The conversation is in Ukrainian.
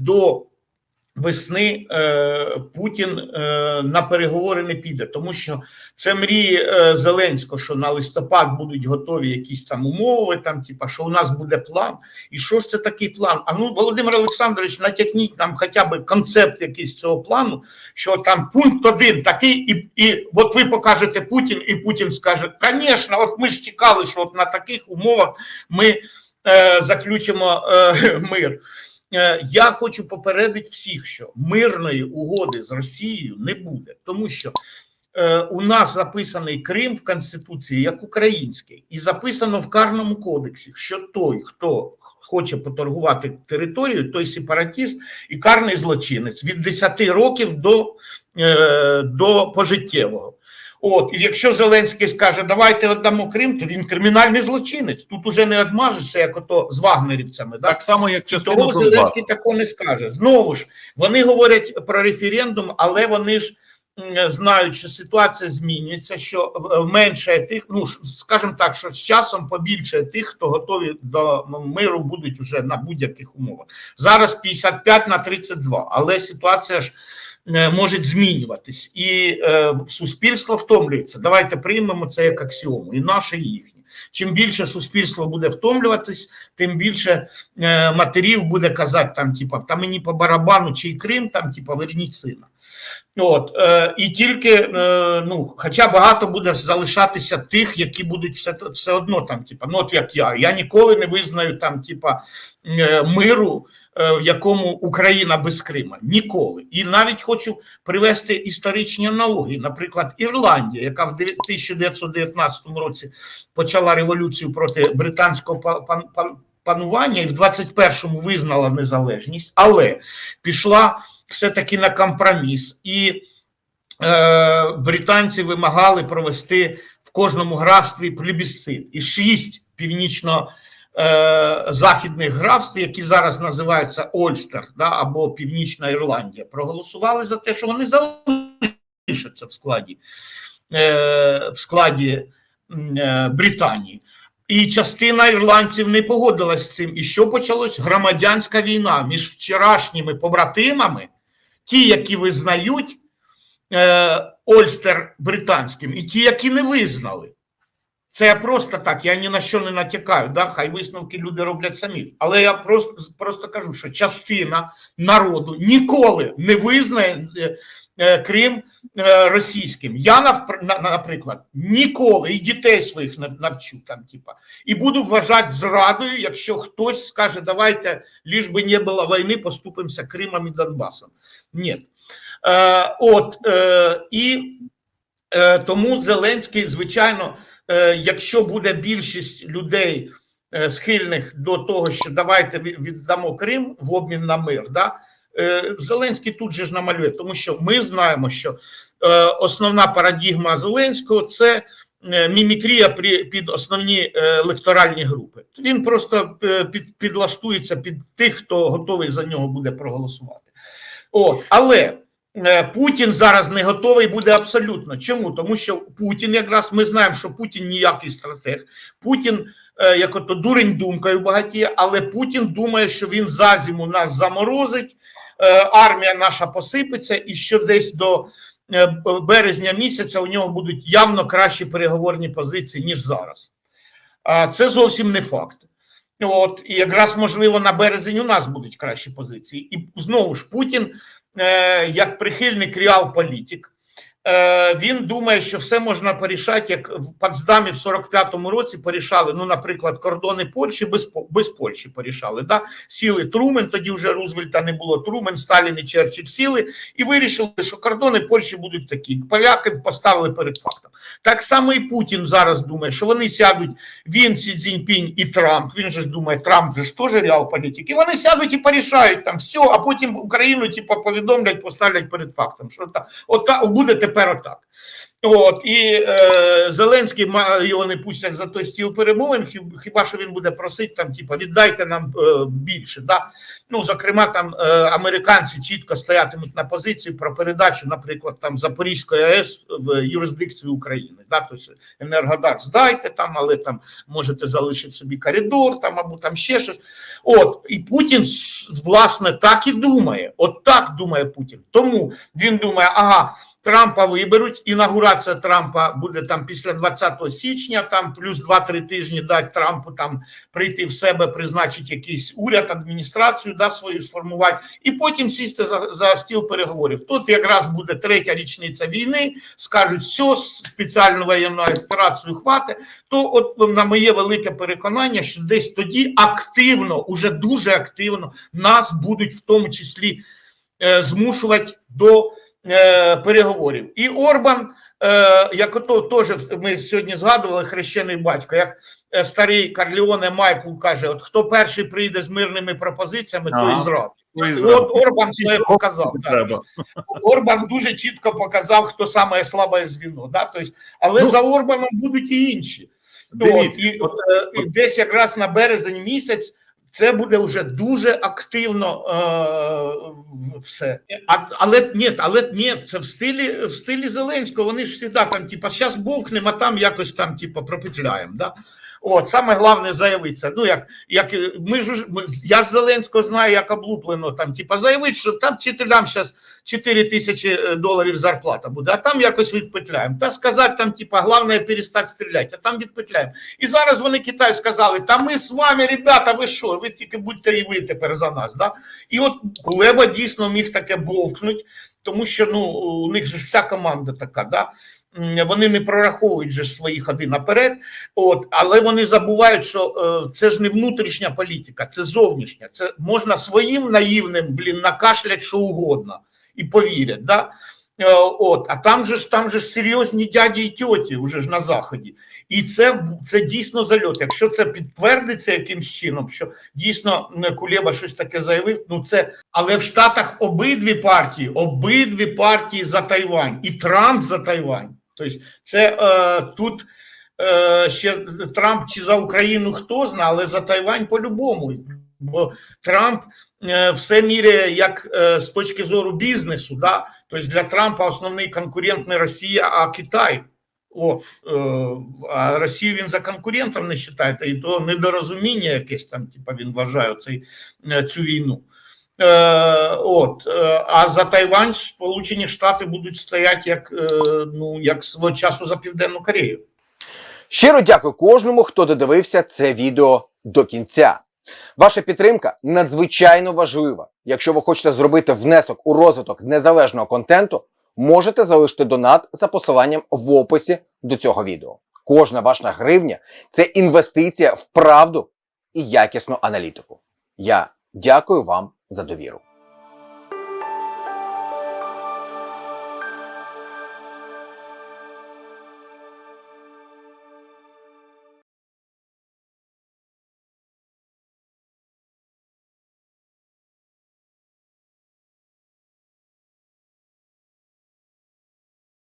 до весни е, Путін е, на переговори не піде, тому що це мрії е, Зеленського, що на листопад будуть готові якісь там умови, там, типа, що у нас буде план. І що ж це такий план? А ну, Володимир Олександрович, натякніть нам хоча б концепт якийсь цього плану, що там пункт один такий, і, і от ви покажете Путін, і Путін скаже: звісно, от ми ж чекали, що от на таких умовах ми е, заключимо е, мир. Е, Я хочу попередити всіх, що мирної угоди з Росією не буде, тому що е, у нас записаний Крим в Конституції як український, і записано в Карному кодексі, що той, хто хоче поторгувати територію, той сепаратіст і карний злочинець від 10 років до, е, до пожиттєвого. От, і якщо Зеленський скаже, давайте віддамо Крим, то він кримінальний злочинець. Тут уже не одмажешся, як ото з вагнерівцями. Да? Так само, як частину Того Донбасу. Зеленський такого не скаже. Знову ж вони говорять про референдум, але вони ж знають, що ситуація змінюється, що е, менше тих, ну скажімо так, що з часом побільше тих, хто готові до миру будуть уже на будь-яких умовах. Зараз 55 на 32, але ситуація ж. Е, Може змінюватись, і е, суспільство втомлюється. Давайте приймемо це як аксіому, і наше, і їхнє. Чим більше суспільство буде втомлюватись, тим більше е, матерів буде казати там, типа, та мені по барабану чий Крим, там, типа, верніть сина. От, е, і тільки, е, ну, хоча багато буде залишатися тих, які будуть все, все одно там, типа, ну от як я. Я ніколи не визнаю там, типа, е, миру, е, в якому Україна без Крима. Ніколи. І навіть хочу привести історичні аналогії. Наприклад, Ірландія, яка в 1919 році почала революцію проти британського па- пан- пан- панування і в 21-му визнала незалежність, але пішла все-таки на компроміс. І е, британці вимагали провести в кожному графстві плебісцит. І шість північно е, графств, які зараз називаються Ольстер да, або Північна Ірландія, проголосували за те, що вони залишаться в складі, е, в складі е, Британії. І частина ірландців не погодилась з цим. І що почалось? Громадянська війна між вчорашніми побратимами, ті, які визнають е, Ольстер британським, і ті, які не визнали. Це я просто так, я ні на що не натякаю, да? хай висновки люди роблять самі. Але я просто, просто кажу, що частина народу ніколи не визнає е, е, Крим е, російським. Я, наприклад, ніколи і дітей своїх нав- навчу там, типа, і буду вважати зрадою, якщо хтось скаже, давайте, ліж би не було війни, поступимося Кримом і Донбасом. Ні. От, і тому Зеленський, звичайно, якщо буде більшість людей е, схильних до того, що давайте віддамо Крим в обмін на мир, да, е, Зеленський тут же ж намалює, тому що ми знаємо, що е, основна парадігма Зеленського це е, мімікрія під основні е, електоральні групи. Він просто е, під, підлаштується під тих, хто готовий за нього буде проголосувати. От, але е, Путін зараз не готовий буде абсолютно. Чому? Тому що Путін, якраз ми знаємо, що Путін ніякий стратег. Путін, е, як ото дурень думкою багатіє, але Путін думає, що він за зиму нас заморозить, е, армія наша посипеться, і що десь до е, березня місяця у нього будуть явно кращі переговорні позиції, ніж зараз. А це зовсім не факт. От, і якраз можливо на березень у нас будуть кращі позиції. І знову ж Путін, е, як прихильник реалполітик, Е, він думає, що все можна порішати, як в Потсдамі в 45-му році порішали, ну, наприклад, кордони Польщі без, без Польщі порішали. Да? Сіли Трумен, тоді вже Рузвельта не було. Трумен, Сталін і Черчилль сіли і вирішили, що кордони Польщі будуть такі. Поляки поставили перед фактом. Так само і Путін зараз думає, що вони сядуть, він, Сі Цзіньпінь і Трамп. Він же ж думає, Трамп же ж теж реал політик. Вони сядуть і порішають там все, а потім Україну типу, повідомлять, поставлять перед фактом. Що та, от та, буде тепер отак. От і е, Зеленський його не пустять за той стіл перемовин. Хіба що він буде просити там, типу, віддайте нам е, більше. Да? Ну, зокрема, там е, американці чітко стоятимуть на позиції про передачу, наприклад, там Запорізької АЕС в юрисдикцію України. Да? Тобто Енергодар здайте там, але там можете залишити собі коридор, там або там ще щось. От і Путін власне так і думає. От так думає Путін. Тому він думає, ага. Трампа виберуть. Інаугурація Трампа буде там після 20 січня, там плюс 2-3 тижні дати Трампу там прийти в себе, призначити якийсь уряд, адміністрацію да, свою сформувати, і потім сісти за, за стіл переговорів. Тут якраз буде третя річниця війни, скажуть, все, спеціальну воєнну операцію хватить. То, от на моє велике переконання, що десь тоді активно, уже дуже активно, нас будуть в тому числі е, змушувати до переговорів. І Орбан, е, як ото теж ми сьогодні згадували хрещений батько, як е, старий Карліоне Майкл каже: от хто перший прийде з мирними пропозиціями, той Ага. і зрадить. От Орбан це показав. да. Орбан дуже чітко показав, хто саме слабе звіно. Да? Тобто, але Ну, за Орбаном будуть і інші. Дивіться, от, і, е, і десь якраз на березень місяць це буде вже дуже активно е, все. А, але ні, але ні, це в стилі в стилі Зеленського. Вони ж завжди там, типа, зараз бовкнемо, а там якось там, типа, пропетляємо. Да? От саме головне заявитися. Ну як, як ми ж ми, я ж Зеленського знаю, як облуплено там, типа, заявити, що там вчителям зараз 4 тисячі е, доларів зарплата буде, а там якось відпетляємо. Та сказати там, типа, головне перестати стріляти, а там відпетляємо. І зараз вони Китай сказали: та ми з вами, ребята, ви що? Ви тільки будьте і ви тепер за нас. Да? І от Кулеба дійсно міг таке бовкнуть, тому що ну у них же вся команда така. Да? Вони не прораховують же свої ходи наперед, от але вони забувають, що е, це ж не внутрішня політика, це зовнішня. Це можна своїм наївним блін накашлять що угодно і повірять. Да? Е, От, а там же ж там же ж серйозні дяді і тьоті вже ж на заході, і це, це дійсно зальот. Якщо це підтвердиться якимсь чином, що дійсно м, Кулеба щось таке заявив. Ну це але в Штатах обидві партії, обидві партії за Тайвань, і Трамп за Тайвань. Тобто, це е, тут е, ще Трамп чи за Україну хто знає, але за Тайвань по-любому. Бо Трамп е, все міряє як е, з точки зору бізнесу. Да? Тобто для Трампа основний конкурент не Росія, а Китай. От, е, а Росію він за конкурентом не вважає, і то недорозуміння якесь там, типа він вважає цей, е, цю війну. Е, от, е, а за Тайвань Сполучені Штати будуть стояти як, е, ну, як свого часу за Південну Корею. Щиро дякую кожному, хто додивився це відео до кінця. Ваша підтримка надзвичайно важлива. Якщо ви хочете зробити внесок у розвиток незалежного контенту, можете залишити донат за посиланням в описі до цього відео. Кожна ваша гривня це інвестиція в правду і якісну аналітику. Я дякую вам за довіру.